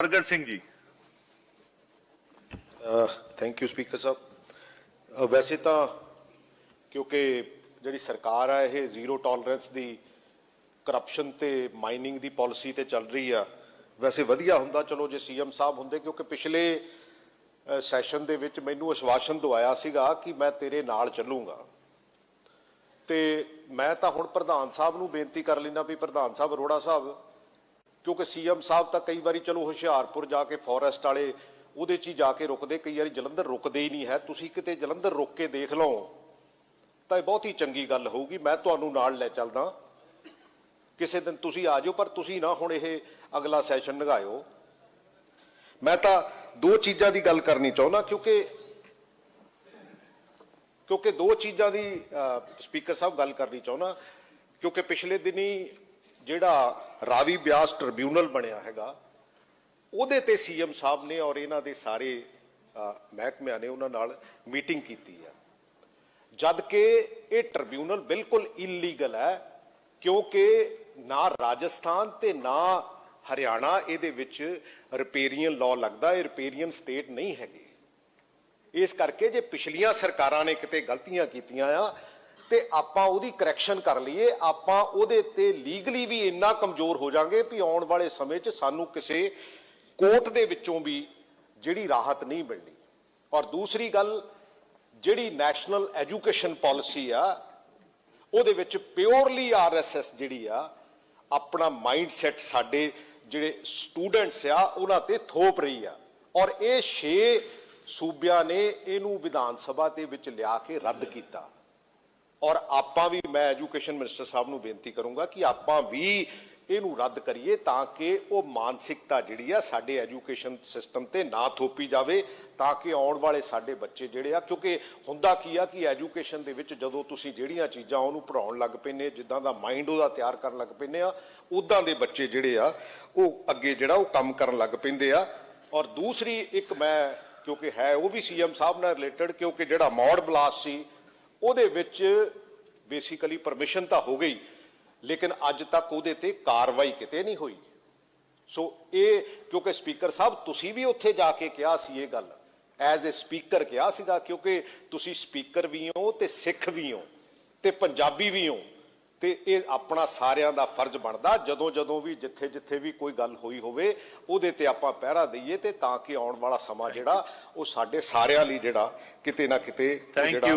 Pargat Singh ji. Thank you speaker ਸਾਹਿਬ। ਵੈਸੇ ਤਾਂ ਕਿਉਂਕਿ ਜਿਹੜੀ ਸਰਕਾਰ ਆ, ਇਹ ਜ਼ੀਰੋ ਟੋਲਰੈਂਸ ਦੀ ਕਰਪਸ਼ਨ ਤੇ ਮਾਈਨਿੰਗ ਦੀ ਪਾਲਿਸੀ ਤੇ ਚੱਲ ਰਹੀ ਆ, ਵੈਸੇ ਵਧੀਆ ਹੁੰਦਾ, ਚਲੋ ਜੇ ਸੀਐਮ ਸਾਹਿਬ ਹੁੰਦੇ, ਕਿਉਂਕਿ ਪਿਛਲੇ ਸੈਸ਼ਨ ਦੇ ਵਿੱਚ ਮੈਨੂੰ ਅਸ਼ਵਾਸਨ ਦਵਾਇਆ ਸੀਗਾ ਕਿ ਮੈਂ ਤੇਰੇ ਨਾਲ ਚੱਲੂਗਾ। ਤੇ ਮੈਂ ਤਾਂ ਹੁਣ ਪ੍ਰਧਾਨ ਸਾਹਿਬ ਨੂੰ ਬੇਨਤੀ ਕਰ ਲੈਣਾ ਵੀ ਪ੍ਰਧਾਨ ਸਾਹਿਬ, ਅਰੋੜਾ ਸਾਹਿਬ ਕਿਉਂਕਿ ਸੀਐਮ ਸਾਹਿਬ ਤਾਂ ਕਈ ਵਾਰੀ ਚਲੋ ਹੁਸ਼ਿਆਰਪੁਰ ਜਾ ਕੇ ਫੋਰੈਸਟ ਵਾਲੇ ਉਹਦੇ 'ਚ ਹੀ ਜਾ ਕੇ ਰੁਕਦੇ, ਕਈ ਵਾਰੀ ਜਲੰਧਰ ਰੁਕਦੇ ਹੀ ਨਹੀਂ ਹੈ। ਤੁਸੀਂ ਕਿਤੇ ਜਲੰਧਰ ਰੁਕ ਕੇ ਦੇਖ ਲਓ, ਤਾਂ ਇਹ ਬਹੁਤ ਹੀ ਚੰਗੀ ਗੱਲ ਹੋਊਗੀ। ਮੈਂ ਤੁਹਾਨੂੰ ਨਾਲ ਲੈ ਚੱਲਦਾ। ਕਿਸੇ ਦਿਨ ਤੁਸੀਂ ਆ ਜਾਓ, ਪਰ ਤੁਸੀਂ ਨਾ ਹੁਣ ਇਹ ਅਗਲਾ ਸੈਸ਼ਨ ਲਗਾਇਓ। ਮੈਂ ਤਾਂ ਦੋ ਚੀਜ਼ਾਂ ਦੀ ਗੱਲ ਕਰਨੀ ਚਾਹੁੰਦਾ, ਕਿਉਂਕਿ ਕਿਉਂਕਿ ਦੋ ਚੀਜ਼ਾਂ ਦੀ ਸਪੀਕਰ ਸਾਹਿਬ ਗੱਲ ਕਰਨੀ ਚਾਹੁੰਦਾ, ਕਿਉਂਕਿ ਪਿਛਲੇ ਦਿਨੀ ਜਿਹੜਾ ਰਾਵੀ ਬਿਆਸ ਟ੍ਰਿਬਿਊਨਲ ਬਣਿਆ ਹੈਗਾ, ਉਹਦੇ ਤੇ ਸੀਐਮ ਸਾਹਿਬ ਨੇ ਔਰ ਇਹਨਾਂ ਦੇ ਸਾਰੇ ਮਹਿਕਮਿਆਂ ਨੇ ਉਹਨਾਂ ਨਾਲ ਮੀਟਿੰਗ ਕੀਤੀ ਹੈ ਜਦ ਕਿ ਇਹ ਟ੍ਰਿਬਿਊਨਲ ਬਿਲਕੁਲ ਇਲੀਗਲ ਹੈ, ਕਿਉਂਕਿ ਨਾ ਰਾਜਸਥਾਨ ਤੇ ਨਾ ਹਰਿਆਣਾ ਇਹਦੇ ਵਿੱਚ ਰਿਪੇਰੀਅਨ ਲਾਅ ਲੱਗਦਾ, ਇਹ ਰਿਪੇਰੀਅਨ ਸਟੇਟ ਨਹੀਂ ਹੈਗੇ। ਇਸ ਕਰਕੇ ਜੇ ਪਿਛਲੀਆਂ ਸਰਕਾਰਾਂ ਨੇ ਕਿਤੇ ਗਲਤੀਆਂ ਕੀਤੀਆਂ ਆ ਤੇ ਆਪਾਂ ਉਹਦੀ ਕਰੈਕਸ਼ਨ ਕਰ ਲਈਏ, ਆਪਾਂ ਉਹਦੇ ਤੇ ਲੀਗਲੀ ਵੀ ਇੰਨਾ ਕਮਜ਼ੋਰ ਹੋ ਜਾਾਂਗੇ ਵੀ ਆਉਣ ਵਾਲੇ ਸਮੇਂ 'ਚ ਸਾਨੂੰ ਕਿਸੇ ਕੋਰਟ ਦੇ ਵਿੱਚੋਂ ਵੀ ਜਿਹੜੀ ਰਾਹਤ ਨਹੀਂ ਮਿਲਣੀ। ਔਰ ਦੂਸਰੀ ਗੱਲ, ਜਿਹੜੀ ਨੈਸ਼ਨਲ ਐਜੂਕੇਸ਼ਨ ਪਾਲਿਸੀ ਆ, ਉਹਦੇ ਵਿੱਚ ਪਿਓਰਲੀ ਆਰਐਸਐਸ ਜਿਹੜੀ ਆ, ਆਪਣਾ ਮਾਈਂਡ ਸੈਟ ਸਾਡੇ ਜਿਹੜੇ ਸਟੂਡੈਂਟਸ ਆ, ਉਹਨਾਂ ਤੇ ਥੋਪ ਰਹੀ ਆ। ਔਰ ਇਹ 6 ਸੂਬਿਆਂ ਨੇ ਇਹਨੂੰ ਵਿਧਾਨ ਸਭਾ ਦੇ ਵਿੱਚ ਲਿਆ ਕੇ ਰੱਦ ਕੀਤਾ। ਔਰ ਆਪਾਂ ਵੀ ਮੈਂ ਐਜੂਕੇਸ਼ਨ ਮਿਨਿਸਟਰ ਸਾਹਿਬ ਨੂੰ ਬੇਨਤੀ ਕਰੂੰਗਾ ਕਿ ਆਪਾਂ ਵੀ ਇਹਨੂੰ ਰੱਦ ਕਰੀਏ ਤਾਂ ਕਿ ਉਹ ਮਾਨਸਿਕਤਾ ਜਿਹੜੀ ਆ ਸਾਡੇ ਐਜੂਕੇਸ਼ਨ ਸਿਸਟਮ ਤੇ ਨਾ ਥੋਪੀ ਜਾਵੇ, ਤਾਂ ਕਿ ਆਉਣ ਵਾਲੇ ਸਾਡੇ ਬੱਚੇ ਜਿਹੜੇ ਆ, ਕਿਉਂਕਿ ਹੁੰਦਾ ਕੀ ਆ ਕਿ ਐਜੂਕੇਸ਼ਨ ਦੇ ਵਿੱਚ ਜਦੋਂ ਤੁਸੀਂ ਜਿਹੜੀਆਂ ਚੀਜ਼ਾਂ ਉਹਨੂੰ ਪੜਾਉਣ ਲੱਗ ਪੈਨੇ ਜਿੱਦਾਂ ਦਾ ਮਾਈਂਡ ਉਹਦਾ ਤਿਆਰ ਕਰਨ ਲੱਗ ਪੈਨੇ ਆ ਉਦਾਂ ਦੇ ਬੱਚੇ ਜਿਹੜੇ ਆ, ਉਹ ਅੱਗੇ ਜਿਹੜਾ ਉਹ ਕੰਮ ਕਰਨ ਲੱਗ ਪੈਂਦੇ ਆ। ਔਰ ਦੂਸਰੀ ਇੱਕ ਮੈਂ, ਕਿਉਂਕਿ ਹੈ ਉਹ ਵੀ ਸੀਐਮ ਸਾਹਿਬ ਨਾਲ ਰਿਲੇਟਡ, ਕਿਉਂਕਿ ਜਿਹੜਾ ਮੌੜ ਬਲਾਸਟ ਸੀ ਉਹਦੇ ਵਿੱਚ ਬੇਸਿਕਲੀ ਪਰਮਿਸ਼ਨ ਤਾਂ ਹੋ ਗਈ ਲੇਕਿਨ ਅੱਜ ਤੱਕ ਉਹਦੇ ਤੇ ਕਾਰਵਾਈ ਕਿਤੇ ਨਹੀਂ ਹੋਈ। ਸੋ ਇਹ ਕਿਉਂਕਿ ਸਪੀਕਰ ਸਾਹਿਬ ਤੁਸੀਂ ਵੀ ਉੱਥੇ ਜਾ ਕੇ ਕਿਹਾ ਸੀ ਇਹ ਗੱਲ ਐਜ਼ ਅ ਸਪੀਕਰ ਕਿਹਾ ਸੀਗਾ ਕਿਉਂਕਿ ਤੁਸੀਂ ਸਪੀਕਰ ਵੀ ਹੋ ਤੇ ਸਿੱਖ ਵੀ ਹੋ ਤੇ ਪੰਜਾਬੀ ਵੀ ਹੋ ਤੇ ਇਹ ਆਪਣਾ ਸਾਰਿਆਂ ਦਾ ਫਰਜ਼ ਬਣਦਾ ਜਦੋਂ ਜਦੋਂ ਵੀ ਜਿੱਥੇ ਜਿੱਥੇ ਵੀ ਕੋਈ ਗੱਲ ਹੋਈ ਹੋਵੇ ਉਹਦੇ ਤੇ ਆਪਾਂ ਪਹਿਰਾ ਦਈਏ ਤੇ ਤਾਂ ਕਿ ਆਉਣ ਵਾਲਾ ਸਮਾਂ ਜਿਹੜਾ ਉਹ ਸਾਡੇ ਸਾਰਿਆਂ ਲਈ ਜਿਹੜਾ ਕਿਤੇ ਨਾ ਕਿਤੇ ਜਿਹੜਾ